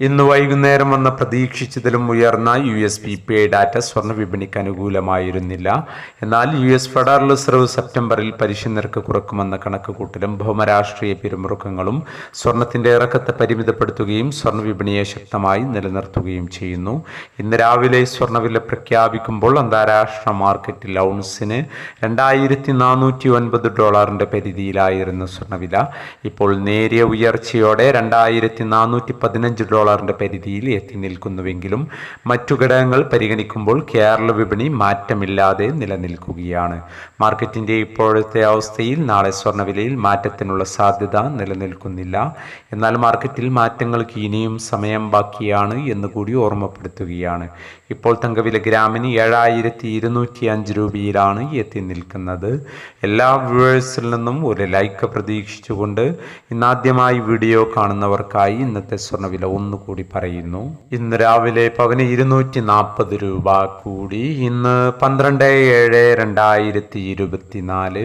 ഇന്ന് വൈകുന്നേരം വന്ന പ്രതീക്ഷിച്ചതിലും ഉയർന്ന U S P pay data സ്വർണ വിപണിക്ക് അനുകൂലമായിരുന്നില്ല. എന്നാൽ യു എസ് ഫെഡറൽ റിസർവ് സെപ്റ്റംബറിൽ പലിശ നിരക്ക് കുറക്കുമെന്ന കണക്കുകൂട്ടലും ഭൗമരാഷ്ട്രീയ പിരിമുറുക്കങ്ങളും സ്വർണത്തിന്റെ ഇറക്കത്തെ പരിമിതപ്പെടുത്തുകയും സ്വർണ വിപണിയെ ശക്തമായി നിലനിർത്തുകയും ചെയ്യുന്നു. ഇന്ന് രാവിലെ സ്വർണവില പ്രഖ്യാപിക്കുമ്പോൾ അന്താരാഷ്ട്ര മാർക്കറ്റിൽ ഔൺസിന് രണ്ടായിരത്തി നാനൂറ്റി ഒൻപത് ഡോളറിന്റെ പരിധിയിലായിരുന്നു സ്വർണവില ഇപ്പോൾ നേരിയ ഉയർച്ചയോടെ രണ്ടായിരത്തി നാനൂറ്റി പതിനഞ്ച് ഡോളറിന്റെ പരിധിയിൽ എത്തി നിൽക്കുന്നുവെങ്കിലും മറ്റു ഘടകങ്ങൾ പരിഗണിക്കുമ്പോൾ കേരള വിപണി മാറ്റമില്ലാതെ നിലനിൽക്കുകയാണ്. മാർക്കറ്റിന്റെ ഇപ്പോഴത്തെ അവസ്ഥയിൽ നാളെ സ്വർണവിലയിൽ മാറ്റത്തിനുള്ള സാധ്യത നിലനിൽക്കുന്നില്ല. എന്നാൽ മാർക്കറ്റിൽ മാറ്റങ്ങൾക്ക് ഇനിയും സമയം ബാക്കിയാണ് എന്ന് കൂടി ഓർമ്മപ്പെടുത്തുകയാണ്. ഇപ്പോൾ തങ്കവില ഗ്രാമിന് ഏഴായിരത്തി ഇരുന്നൂറ്റി അഞ്ച് രൂപയിലാണ് എത്തി നിൽക്കുന്നത്. എല്ലാ വ്യൂവേഴ്സിൽ നിന്നും ഒരു ലൈക്ക് പ്രതീക്ഷിച്ചുകൊണ്ട് ഇന്നാദ്യമായി വീഡിയോ കാണുന്നവർക്കായി ഇന്നത്തെ സ്വർണവില ഒന്നുകൂടി പറയുന്നു. ഇന്ന് രാവിലെ പവന് ഇരുന്നൂറ്റി നാൽപ്പത് രൂപ കൂടി ഇന്ന് പന്ത്രണ്ട് ഏഴ് രണ്ടായിരത്തി ഇരുപത്തിനാല്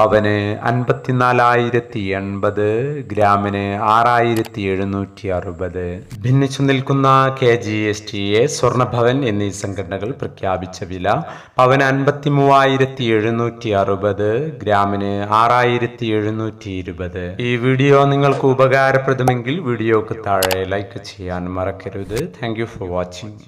പവന് അൻപത്തിനാലായിരത്തി എൺപത് ഗ്രാമിന് ആറായിരത്തി എഴുന്നൂറ്റി അറുപത് ഭിന്നിച്ചു നിൽക്കുന്ന K G S T A Swarnabhavan എന്നീ സംഘടനകൾ പ്രഖ്യാപിച്ച വില പവന് അൻപത്തി മൂവായിരത്തി എഴുന്നൂറ്റി അറുപത് ഗ്രാമിന് ആറായിരത്തി എഴുന്നൂറ്റി ഇരുപത് ഈ വീഡിയോ നിങ്ങൾക്ക് ഉപകാരപ്രദമെങ്കിൽ വീഡിയോക്ക് താഴെ ലൈക്ക് ചെയ്യാൻ മറക്കരുത്. Thank for watching.